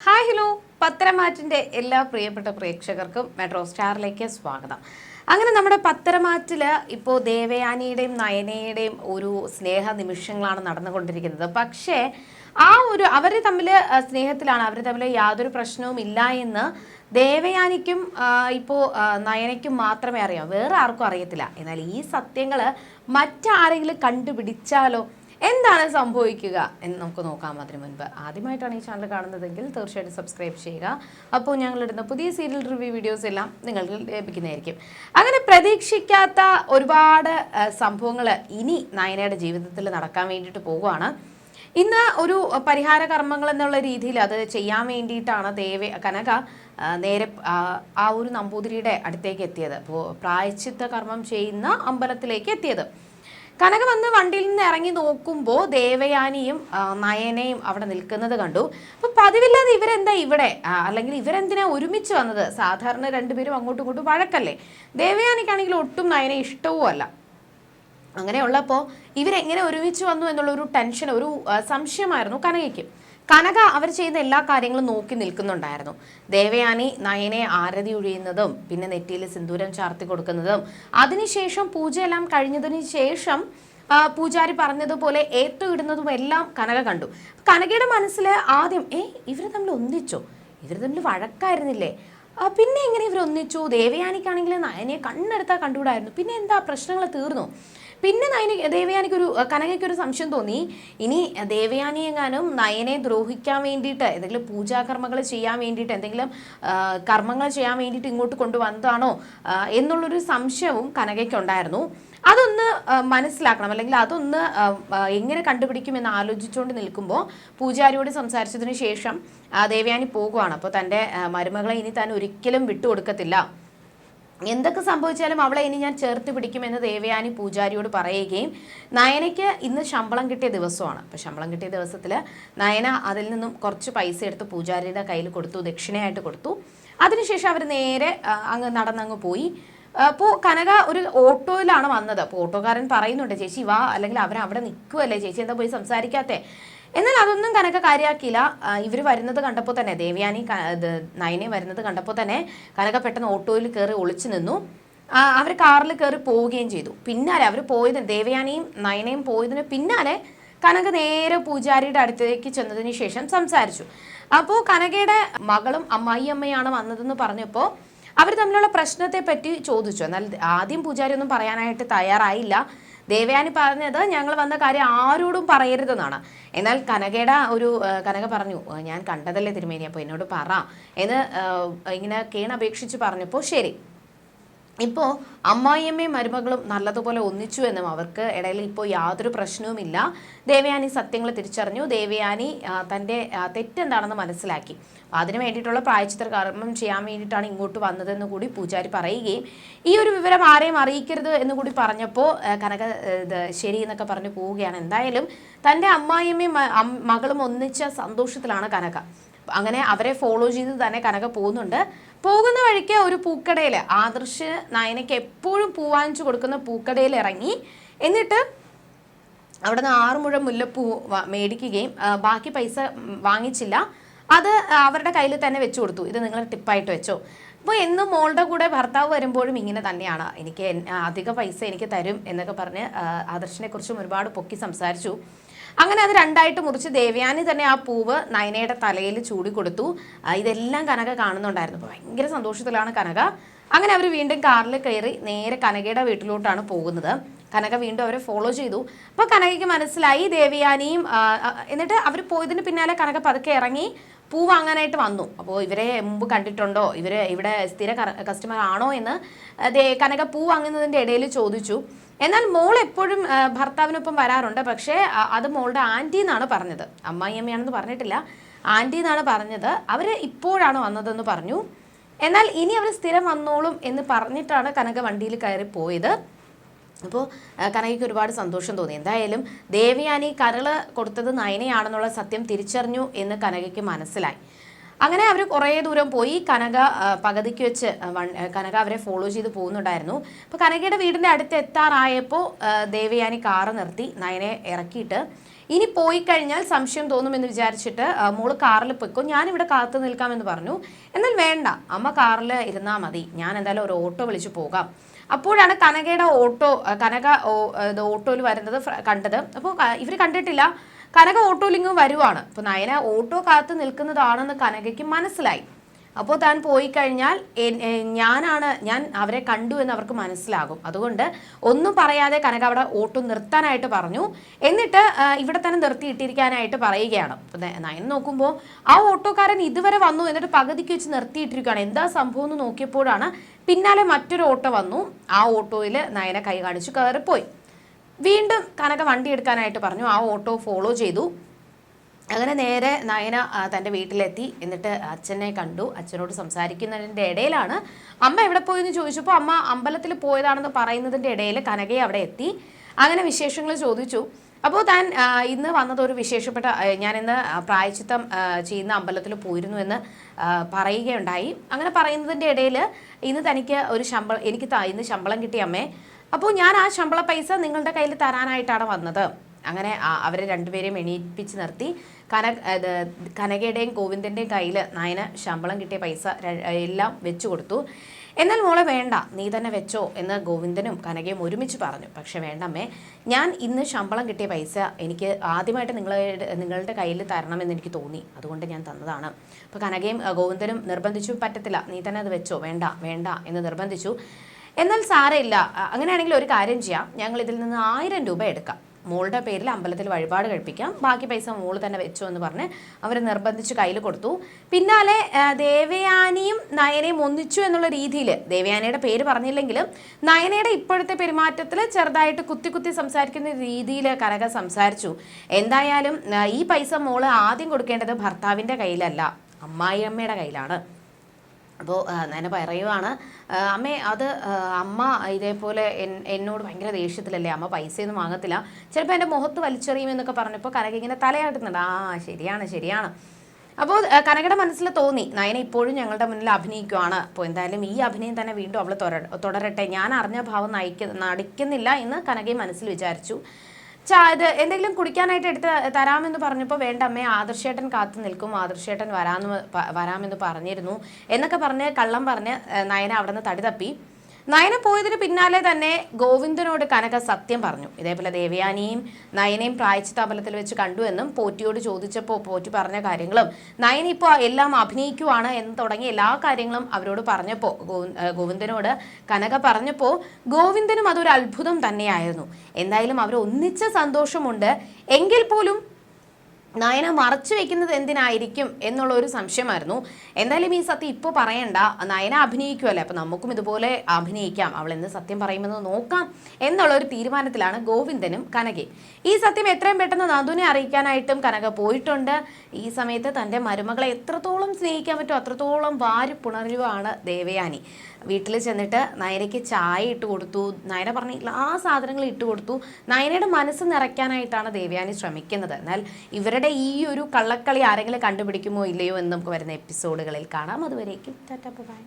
Hi hello. പത്തരമാറ്റിന്റെ എല്ലാ പ്രിയപ്പെട്ട പ്രേക്ഷകർക്കും മെട്രോ സ്റ്റാറിലേക്ക് സ്വാഗതം. അങ്ങനെ നമ്മുടെ പത്തരമാറ്റിൽ ഇപ്പോൾ ദേവയാനിയുടെയും നയനയുടെയും ഒരു സ്നേഹ നിമിഷങ്ങളാണ് നടന്നുകൊണ്ടിരിക്കുന്നത്. പക്ഷേ ആ ഒരു അവർ തമ്മിൽ സ്നേഹത്തിലാണ് അവർ തമ്മിൽ യാതൊരു പ്രശ്നവും ഇല്ല എന്ന് ദേവയാനിക്കും ഇപ്പോൾ നയനയ്ക്കും മാത്രമേ അറിയാം വേറെ ആർക്കും അറിയത്തില്ല. എന്നാൽ ഈ സത്യങ്ങൾ മറ്റാരെങ്കിലും കണ്ടുപിടിച്ചാലോ എന്താണ് സംഭവിക്കുക എന്ന് നമുക്ക് നോക്കാം അതിന് മുൻപ്. ആദ്യമായിട്ടാണ് ഈ ചാനൽ കാണുന്നതെങ്കിൽ തീർച്ചയായിട്ടും സബ്സ്ക്രൈബ് ചെയ്യുക. അപ്പോൾ ഞങ്ങളിടുന്ന പുതിയ സീരിയൽ റിവ്യൂ വീഡിയോസ് എല്ലാം നിങ്ങൾക്ക് ലഭിക്കുന്നതായിരിക്കും. അങ്ങനെ പ്രതീക്ഷിക്കാത്ത ഒരുപാട് സംഭവങ്ങൾ ഇനി നയനയുടെ ജീവിതത്തിൽ നടക്കാൻ വേണ്ടിയിട്ട് പോവുകയാണ്. ഇന്ന് ഒരു പരിഹാര കർമ്മങ്ങൾ എന്നുള്ള രീതിയിൽ അത് ചെയ്യാൻ വേണ്ടിയിട്ടാണ് ദേവ കനക നേരെ ആ, ഒരു നമ്പൂതിരിയുടെ അടുത്തേക്ക് എത്തിയത്. അപ്പോൾ പ്രായച്ചിത്ത കർമ്മം ചെയ്യുന്ന അമ്പലത്തിലേക്ക് എത്തിയത്. കനക വന്ന് വണ്ടിയിൽ നിന്ന് ഇറങ്ങി നോക്കുമ്പോൾ ദേവയാനിയും നയനയും അവിടെ നിൽക്കുന്നത് കണ്ടു. അപ്പോൾ പതിവില്ലാതെ ഇവരെന്താ ഇവിടെ? അല്ലെങ്കിൽ ഇവരെന്തിനാ ഒരുമിച്ച് വന്നത്? സാധാരണ രണ്ടുപേരും അങ്ങോട്ടും ഇങ്ങോട്ടും വഴക്കല്ലേ. ദേവയാനിക്കാണെങ്കിൽ ഒട്ടും നയനെ ഇഷ്ടവും അല്ല. അങ്ങനെയുള്ളപ്പോൾ ഇവരെങ്ങനെ ഒരുമിച്ച് വന്നു എന്നുള്ള ഒരു ടെൻഷൻ ഒരു സംശയമായിരുന്നു കനകയ്ക്ക്. കനക അവർ ചെയ്യുന്ന എല്ലാ കാര്യങ്ങളും നോക്കി നിൽക്കുന്നുണ്ടായിരുന്നു. ദേവയാനി നയനെ ആരതി ഒഴിയുന്നതും പിന്നെ നെറ്റിയിൽ സിന്ദൂരം ചാർത്തി കൊടുക്കുന്നതും. അതിനുശേഷം പൂജയെല്ലാം കഴിഞ്ഞതിന് ശേഷം പൂജാരി പറഞ്ഞതുപോലെ ഏറ്റുയിടുന്നതും എല്ലാം കനക കണ്ടു. കനകയുടെ മനസ്സിൽ ആദ്യം ഏ ഇവർ തമ്മിൽ ഒന്നിച്ചോ? ഇവർ തമ്മിൽ വഴക്കായിരുന്നില്ലേ? പിന്നെ എങ്ങനെ ഇവർ ഒന്നിച്ചു ദേവയാനിക്കാണെങ്കിൽ നയനെ കണ്ണെടുത്താൽ കണ്ടുകൂടായിരുന്നു. പിന്നെ എന്താ? പ്രശ്നങ്ങൾ തീർന്നു. പിന്നെ നയന ദേവയാനിക്കൊരു കനകയ്ക്കൊരു സംശയം തോന്നി. ഇനി ദേവയാനി എങ്ങാനും നയനെ ദ്രോഹിക്കാൻ വേണ്ടിയിട്ട് എന്തെങ്കിലും പൂജാകർമ്മങ്ങൾ ചെയ്യാൻ വേണ്ടിയിട്ട് എന്തെങ്കിലും കർമ്മങ്ങൾ ചെയ്യാൻ വേണ്ടിയിട്ട് ഇങ്ങോട്ട് കൊണ്ടുവന്നതാണോ എന്നുള്ളൊരു സംശയവും കനകയ്ക്കുണ്ടായിരുന്നു. അതൊന്ന് മനസ്സിലാക്കണം. അല്ലെങ്കിൽ അതൊന്ന് എങ്ങനെ കണ്ടുപിടിക്കും എങ്ങനെ കണ്ടുപിടിക്കുമെന്ന് ആലോചിച്ചുകൊണ്ട് നിൽക്കുമ്പോൾ പൂജാരിയോട് സംസാരിച്ചതിന് ശേഷം ദേവയാനി പോകുവാണ്. അപ്പോൾ തന്റെ മരുമകളെ ഇനി താൻ ഒരിക്കലും വിട്ടുകൊടുക്കത്തില്ല. എന്തൊക്കെ സംഭവിച്ചാലും അവളെ ഇനി ഞാൻ ചേർത്ത് പിടിക്കുമെന്ന് ദേവയാനി പൂജാരിയോട് പറയുകയും നയനയ്ക്ക് ഇന്ന് ശമ്പളം കിട്ടിയ ദിവസമാണ്. അപ്പോൾ ശമ്പളം കിട്ടിയ ദിവസത്തിൽ നയന അതിൽ നിന്നും കുറച്ച് പൈസ എടുത്ത് പൂജാരിയുടെ കയ്യിൽ കൊടുത്തു ദക്ഷിണയായിട്ട് കൊടുത്തു. അതിനുശേഷം അവർ നേരെ അങ്ങ് നടന്നങ്ങ് പോയി. അപ്പോൾ കനക ഒരു ഓട്ടോയിലാണ് വന്നത്. അപ്പോൾ ഓട്ടോക്കാരൻ പറയുന്നുണ്ട് ചേച്ചി വാ. അല്ലെങ്കിൽ അവൻ അവിടെ നിൽക്കുമല്ലേ ചേച്ചി? എന്താ പോയി സംസാരിക്കാത്തേ? എന്നാൽ അതൊന്നും കനക കാര്യമാക്കിയില്ല ഇവർ വരുന്നത് കണ്ടപ്പോൾ തന്നെ ദേവയാനി നയനെ വരുന്നത് കണ്ടപ്പോൾ തന്നെ കനക പെട്ടെന്ന് ഓട്ടോയിൽ കയറി ഒളിച്ചു നിന്നു. അവർ കാറിൽ കയറി പോവുകയും ചെയ്തു. പിന്നാലെ അവർ പോയതിന് ദേവയാനിയും നയനയും പോയതിന് പിന്നാലെ കനക നേരെ പൂജാരിയുടെ അടുത്തേക്ക് ചെന്നതിന് ശേഷം സംസാരിച്ചു. അപ്പോൾ കനകയുടെ മകളും അമ്മായിയമ്മയാണ് വന്നതെന്ന് പറഞ്ഞപ്പോൾ അവർ തമ്മിലുള്ള പ്രശ്നത്തെ പറ്റി ചോദിച്ചു. എന്നാൽ ആദ്യം പൂജാരി ഒന്നും പറയാനായിട്ട് തയ്യാറായില്ല. ദേവയാനി പറഞ്ഞത് ഞങ്ങൾ വന്ന കാര്യം ആരോടും പറയരുതെന്നാണ്. എന്നാൽ കനകയുടെ ഒരു കനക പറഞ്ഞു ഞാൻ കണ്ടതല്ലേ തിരുമേനി അപ്പോൾ എന്നോട് പറ എന്ന് ഇങ്ങനെ കേണപേക്ഷിച്ച് പറഞ്ഞപ്പോൾ ശരി ഇപ്പോൾ അമ്മായിയമ്മയും മരുമകളും നല്ലതുപോലെ ഒന്നിച്ചു എന്നും അവർക്ക് ഇടയിൽ ഇപ്പോൾ യാതൊരു പ്രശ്നവുമില്ല ദേവയാനി സത്യങ്ങൾ തിരിച്ചറിഞ്ഞു. ദേവയാനി തന്റെ തെറ്റെന്താണെന്ന് മനസ്സിലാക്കി. അതിന് വേണ്ടിയിട്ടുള്ള പ്രായച്ചിത്ര കർമ്മം ചെയ്യാൻ വേണ്ടിയിട്ടാണ് ഇങ്ങോട്ട് വന്നതെന്ന് കൂടി പൂജാരി പറയുകയും ഈ ഒരു വിവരം ആരെയും അറിയിക്കരുത് എന്ന് കൂടി പറഞ്ഞപ്പോൾ കനക ശരി എന്നൊക്കെ പറഞ്ഞു പോവുകയാണ്. എന്തായാലും തന്റെ അമ്മായിയമ്മയും മകളും ഒന്നിച്ച സന്തോഷത്തിലാണ് കനക. അങ്ങനെ അവരെ ഫോളോ ചെയ്ത് തന്നെ കനക പോകുന്നുണ്ട്. പോകുന്ന വഴിക്ക് ഒരു പൂക്കടയിൽ ആദർശ് നായനയ്ക്ക് എപ്പോഴും പൂ വാങ്ങിച്ചു കൊടുക്കുന്ന പൂക്കടയിൽ ഇറങ്ങി. എന്നിട്ട് അവിടെ നിന്ന് ആറുമുഴ മുഴം മുല്ലപ്പൂ മേടിക്കുകയും ബാക്കി പൈസ വാങ്ങിച്ചില്ല. അത് അവരുടെ കയ്യിൽ തന്നെ വെച്ചു കൊടുത്തു. ഇത് നിങ്ങൾ ടിപ്പായിട്ട് വെച്ചോ. അപ്പോൾ എന്നും മോളുടെ കൂടെ ഭർത്താവ് വരുമ്പോഴും ഇങ്ങനെ തന്നെയാണ്. എനിക്ക് അധിക പൈസ എനിക്ക് തരും എന്നൊക്കെ പറഞ്ഞ് ആദർശിനെ കുറിച്ചും ഒരുപാട് പൊക്കി സംസാരിച്ചു. അങ്ങനെ അത് രണ്ടായിട്ട് മുറിച്ച് ദേവയാനി തന്നെ ആ പൂവ് നയനയുടെ തലയിൽ ചൂടി കൊടുത്തു. ഇതെല്ലാം കനക കാണുന്നുണ്ടായിരുന്നു. അപ്പോൾ ഭയങ്കര സന്തോഷത്തിലാണ് കനക. അങ്ങനെ അവർ വീണ്ടും കാറിൽ കയറി നേരെ കനകയുടെ വീട്ടിലോട്ടാണ് പോകുന്നത്. കനക വീണ്ടും അവരെ ഫോളോ ചെയ്തു. അപ്പോൾ കനകയ്ക്ക് മനസ്സിലായി ദേവയാനിയും എന്നിട്ട് അവർ പോയതിന് പിന്നാലെ കനക പതുക്കെ ഇറങ്ങി. പൂ വാങ്ങാനായിട്ട് വന്നു. അപ്പോൾ ഇവരെ മുമ്പ് കണ്ടിട്ടുണ്ടോ? ഇവർ ഇവിടെ സ്ഥിര കസ്റ്റമർ ആണോ എന്ന് കനക പൂ വാങ്ങുന്നതിന്റെ ഇടയിൽ ചോദിച്ചു. എന്നാൽ മോൾ എപ്പോഴും ഭർത്താവിനൊപ്പം വരാറുണ്ട്. പക്ഷേ അത് മോളുടെ ആന്റി എന്നാണ് പറഞ്ഞത്. അമ്മായിയമ്മയാണെന്ന് പറഞ്ഞിട്ടില്ല. ആന്റി എന്നാണ് പറഞ്ഞത്. അവർ ഇപ്പോഴാണ് വന്നതെന്ന് പറഞ്ഞു. എന്നാൽ ഇനി അവർ സ്ഥിരം വന്നോളും എന്ന് പറഞ്ഞിട്ടാണ് കനക വണ്ടിയിൽ കയറി പോയത് അപ്പോൾ കനകയ്ക്ക് ഒരുപാട് സന്തോഷം തോന്നി. എന്തായാലും ദേവയാനി കരൾ കൊടുത്തത് നയനയാണെന്നുള്ള സത്യം തിരിച്ചറിഞ്ഞു എന്ന് കനകയ്ക്ക് മനസ്സിലായി. അങ്ങനെ അവർ കുറേ ദൂരം പോയി കനക പകുതിക്ക് വെച്ച് കനക അവരെ ഫോളോ ചെയ്ത് പോകുന്നുണ്ടായിരുന്നു. അപ്പോൾ കനകയുടെ വീടിന്റെ അടുത്ത് എത്താറായപ്പോൾ ദേവയാനി കാറ് നിർത്തി നയനെ ഇറക്കിയിട്ട് ഇനി പോയി കഴിഞ്ഞാൽ സംശയം തോന്നുമെന്ന് വിചാരിച്ചിട്ട് മോൾ കാറിൽ പൊയ്ക്കോ ഞാനിവിടെ കാത്തു നിൽക്കാമെന്ന് പറഞ്ഞു. എന്നാൽ വേണ്ട അമ്മ കാറിൽ ഇരുന്നാൽ മതി. ഞാൻ എന്തായാലും ഒരു ഓട്ടോ വിളിച്ച് പോകാം. അപ്പോഴാണ് കനകയുടെ ഓട്ടോ കനക ഓട്ടോയിൽ വരുന്നത് കണ്ടത്. അപ്പോൾ ഇവർ കണ്ടിട്ടില്ല. കനക ഓട്ടോയിലിങ്ങ് വരുവാണ്. അപ്പോൾ നയന ഓട്ടോ കാത്ത് നിൽക്കുന്നതാണെന്ന് കനകയ്ക്ക് മനസ്സിലായി. അപ്പോൾ താൻ പോയി കഴിഞ്ഞാൽ ഞാനാണ് ഞാൻ അവരെ കണ്ടു എന്ന് അവർക്ക് മനസ്സിലാകും. അതുകൊണ്ട് ഒന്നും പറയാതെ കനക അവിടെ ഓട്ടോ നിർത്താനായിട്ട് പറഞ്ഞു. എന്നിട്ട് ഇവിടെ തന്നെ നിർത്തിയിട്ടിരിക്കാനായിട്ട് പറയുകയാണ്. നയൻ നോക്കുമ്പോൾ ആ ഓട്ടോക്കാരൻ ഇതുവരെ വന്നു എന്നിട്ട് പകുതിക്ക് വെച്ച് നിർത്തിയിട്ടിരിക്കുകയാണ്. എന്താ സംഭവം എന്ന് നോക്കിയപ്പോഴാണ് പിന്നാലെ മറ്റൊരു ഓട്ടോ വന്നു. ആ ഓട്ടോയിൽ നയനെ കൈ കാണിച്ചു കയറിപ്പോയി. വീണ്ടും കനക വണ്ടി എടുക്കാനായിട്ട് പറഞ്ഞു. ആ ഓട്ടോ ഫോളോ ചെയ്തു. അങ്ങനെ നേരെ നയന തന്റെ വീട്ടിലെത്തി. എന്നിട്ട് അച്ഛനെ കണ്ടു. അച്ഛനോട് സംസാരിക്കുന്നതിന്റെ ഇടയിലാണ് അമ്മ എവിടെ പോയെന്ന് ചോദിച്ചപ്പോൾ അമ്മ അമ്പലത്തിൽ പോയതാണെന്ന് പറയുന്നതിന്റെ ഇടയിൽ കനകയെ അവിടെ എത്തി. അങ്ങനെ വിശേഷങ്ങൾ ചോദിച്ചു. അപ്പോൾ താൻ ഇന്ന് വന്നത് ഒരു വിശേഷപ്പെട്ട ഞാനിന്ന് പ്രായച്ചിത്തം ചെയ്യുന്ന അമ്പലത്തിൽ പോയിരുന്നു എന്ന് പറയുകയുണ്ടായി. അങ്ങനെ പറയുന്നതിന്റെ ഇടയിൽ ഇന്ന് തനിക്ക് ഒരു ശമ്പളം എനിക്ക് ഇന്ന് ശമ്പളം കിട്ടിയ അമ്മേ അപ്പോൾ ഞാൻ ആ ശമ്പള പൈസ നിങ്ങളുടെ കയ്യിൽ തരാനായിട്ടാണ് വന്നത്. അങ്ങനെ അവരെ രണ്ടുപേരെയും എണീപ്പിച്ച് നിർത്തി. കന കനകയുടെയും ഗോവിന്ദന്റെയും കയ്യിൽ നായന ശമ്പളം കിട്ടിയ പൈസ എല്ലാം വെച്ചു കൊടുത്തു. എന്നാൽ മോളെ വേണ്ട നീ തന്നെ വെച്ചോ എന്ന് ഗോവിന്ദനും കനകയും ഒരുമിച്ച് പറഞ്ഞു. പക്ഷേ വേണ്ടമ്മേ ഞാൻ ഇന്ന് ശമ്പളം കിട്ടിയ പൈസ എനിക്ക് ആദ്യമായിട്ട് നിങ്ങളുടെ നിങ്ങളുടെ കയ്യിൽ തരണമെന്ന് എനിക്ക് തോന്നി. അതുകൊണ്ട് ഞാൻ തന്നതാണ്. അപ്പോൾ കനകയും ഗോവിന്ദനും നിർബന്ധിച്ചു പറ്റത്തില്ല നീ തന്നെ അത് വെച്ചോ വേണ്ട വേണ്ട എന്ന് നിർബന്ധിച്ചു. എന്നാൽ സാരമില്ല അങ്ങനെയാണെങ്കിൽ ഒരു കാര്യം ചെയ്യാം. ഞങ്ങൾ ഇതിൽ നിന്ന് ആയിരം രൂപ എടുക്കാം. മോളുടെ പേരിൽ അമ്പലത്തിൽ വഴിപാട് കഴിപ്പിക്കാം. ബാക്കി പൈസ മോൾ തന്നെ വെച്ചു എന്ന് പറഞ്ഞ് അവർ നിർബന്ധിച്ച് കയ്യിൽ കൊടുത്തു. പിന്നാലെ ദേവയാനിയും നയനയും ഒന്നിച്ചു എന്നുള്ള രീതിയിൽ ദേവയാനിയുടെ പേര് പറഞ്ഞില്ലെങ്കിലും നയനയുടെ ഇപ്പോഴത്തെ പെരുമാറ്റത്തിൽ ചെറുതായിട്ട് കുത്തി കുത്തി സംസാരിക്കുന്ന രീതിയിൽ കനക സംസാരിച്ചു. എന്തായാലും ഈ പൈസ മോൾ ആദ്യം കൊടുക്കേണ്ടത് ഭർത്താവിന്റെ കയ്യിലല്ല അമ്മായിയമ്മയുടെ കയ്യിലാണ്. അപ്പോൾ നേരെ പറയുവാണ്. അമ്മേ അത് അമ്മ ഇതേപോലെ എന്നോട് ഭയങ്കര ദേഷ്യത്തിലല്ലേ? അമ്മ പൈസയൊന്നും വാങ്ങത്തില്ല. ചിലപ്പോൾ എന്റെ മുഖത്ത് വലിച്ചെറിയും എന്നൊക്കെ പറഞ്ഞപ്പോൾ കനക ഇങ്ങനെ തലയാട്ടുന്നുണ്ട്. ആ ശരിയാണ് ശരിയാണ്. അപ്പോൾ കനകയുടെ മനസ്സിൽ തോന്നി നയന ഇപ്പോഴും ഞങ്ങളുടെ മുന്നിൽ അഭിനയിക്കുവാണ്. അപ്പോൾ എന്തായാലും ഈ അഭിനയം തന്നെ വീണ്ടും അവൾ തുടരട്ടെ. ഞാൻ അറിഞ്ഞ ഭാവം നയിക്ക നടിക്കുന്നില്ല എന്ന് കനകയും മനസ്സിൽ വിചാരിച്ചു. ഇത് എന്തെങ്കിലും കുടിക്കാനായിട്ട് എടുത്ത് തരാമെന്ന് പറഞ്ഞപ്പോൾ വേണ്ട അമ്മേ ആദർശേട്ടൻ കാത്തു നിൽക്കും ആദർശേട്ടൻ വരാമെന്ന് വരാമെന്ന് പറഞ്ഞിരുന്നു. എന്നൊക്കെ പറഞ്ഞ് കള്ളം പറഞ്ഞ് നയന അവിടെ നിന്ന് തടി തപ്പി. നയന പോയതിന് പിന്നാലെ തന്നെ ഗോവിന്ദനോട് കനക സത്യം പറഞ്ഞു. ഇതേപോലെ ദേവയാനിയും നയനയും പ്രായച്ചിത്ത വെച്ച് കണ്ടു എന്നും പോറ്റിയോട് ചോദിച്ചപ്പോൾ പോറ്റി പറഞ്ഞ കാര്യങ്ങളും നയന ഇപ്പോൾ എല്ലാം അഭിനയിക്കുവാണ് എന്ന് തുടങ്ങി എല്ലാ കാര്യങ്ങളും അവരോട് പറഞ്ഞപ്പോൾ ഗോവിന്ദനോട് കനക പറഞ്ഞപ്പോൾ ഗോവിന്ദനും അതൊരു അത്ഭുതം തന്നെയായിരുന്നു. എന്തായാലും അവർ ഒന്നിച്ച സന്തോഷമുണ്ട്. എങ്കിൽ പോലും നയന മറച്ചു വെക്കുന്നത് എന്തിനായിരിക്കും എന്നുള്ള ഒരു സംശയമായിരുന്നു. എന്തായാലും ഈ സത്യം ഇപ്പോൾ പറയണ്ട. നയന അഭിനയിക്കുമല്ലേ അപ്പം നമുക്കും ഇതുപോലെ അഭിനയിക്കാം. അവൾ എന്ത് സത്യം പറയുമെന്ന് നോക്കാം എന്നുള്ള ഒരു തീരുമാനത്തിലാണ് ഗോവിന്ദനും കനകയും. ഈ സത്യം എത്രയും പെട്ടെന്ന് നന്ദുവിനെ അറിയിക്കാനായിട്ടും കനക പോയിട്ടുണ്ട്. ഈ സമയത്ത് തന്റെ മരുമകളെ എത്രത്തോളം സ്നേഹിക്കാൻ പറ്റുമോ അത്രത്തോളം വാരി പുണരുവാണ് ദേവയാനി. വീട്ടിൽ ചെന്നിട്ട് നയനയ്ക്ക് ചായ ഇട്ട് കൊടുത്തു. നയന പറഞ്ഞ എല്ലാ സാധനങ്ങളും ഇട്ട് കൊടുത്തു. നയനയുടെ മനസ്സ് നിറയ്ക്കാനായിട്ടാണ് ദേവയാനി ശ്രമിക്കുന്നത്. എന്നാൽ ഇവരുടെ ഈ ഒരു കള്ളക്കളി ആരെങ്കിലും കണ്ടുപിടിക്കുമോ ഇല്ലയോ എന്ന് നമുക്ക് വരുന്ന എപ്പിസോഡുകളിൽ കാണാം. അതുവരേക്കും ടാറ്റ ബൈ.